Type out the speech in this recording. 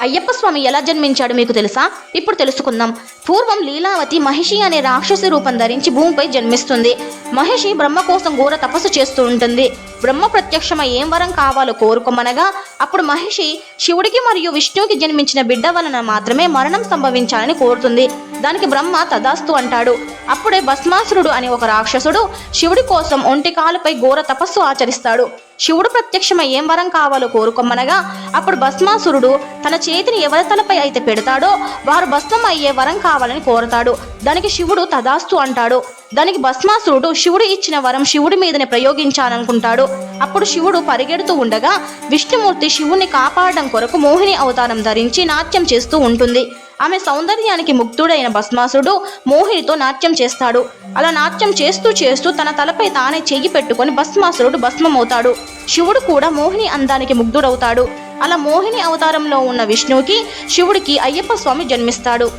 అయ్యప్ప స్వామి ఎలా జన్మించాడు మీకు తెలుసా? ఇప్పుడు తెలుసుకుందాం. పూర్వం లీలావతి మహిషి అనే రాక్షసి రూపం ధరించి భూమిపై జన్మిస్తుంది. మహిషి బ్రహ్మ కోసం ఘోర తపస్సు చేస్తూ ఉంటుంది. బ్రహ్మ ప్రత్యక్షమై ఏం వరం కావాలో కోరుకోమనగా అప్పుడు మహిషి శివుడికి మరియు విష్ణువుకి జన్మించిన బిడ్డ వలన మాత్రమే మరణం సంభవించాలని కోరుతుంది. దానికి బ్రహ్మ తదాస్తు అంటాడు. అప్పుడే భస్మాసురుడు అనే ఒక రాక్షసుడు శివుడి కోసం ఒంటి కాలుపై ఘోర తపస్సు ఆచరిస్తాడు. శివుడు ప్రత్యక్షమై ఏం వరం కావాలో కోరుకోమనగా అప్పుడు భస్మాసురుడు తన చేతిని ఎవరి తలపై అయితే పెడతాడో వారు భస్మం అయ్యే వరం కావాలని కోరతాడు. దానికి శివుడు తదాస్తు అంటాడు. దానికి భస్మాసురుడు శివుడు ఇచ్చిన వరం శివుడి మీదనే ప్రయోగించాలనుకుంటాడు. అప్పుడు శివుడు పరిగెడుతూ ఉండగా విష్ణుమూర్తి శివుణ్ణి కాపాడడం కొరకు మోహిని అవతారం ధరించి నాట్యం చేస్తూ ఉంటుంది. ఆమె సౌందర్యానికి ముగ్ధుడైన భస్మాసుడు మోహినితో నాట్యం చేస్తాడు. అలా నాట్యం చేస్తూ చేస్తూ తన తలపై తానే చెయ్యి పెట్టుకొని భస్మాసురుడు భస్మమవుతాడు. శివుడు కూడా మోహిని అందానికి ముగ్ధుడవుతాడు. అలా మోహిని అవతారంలో ఉన్న విష్ణువుకి శివుడికి అయ్యప్ప స్వామి జన్మిస్తాడు.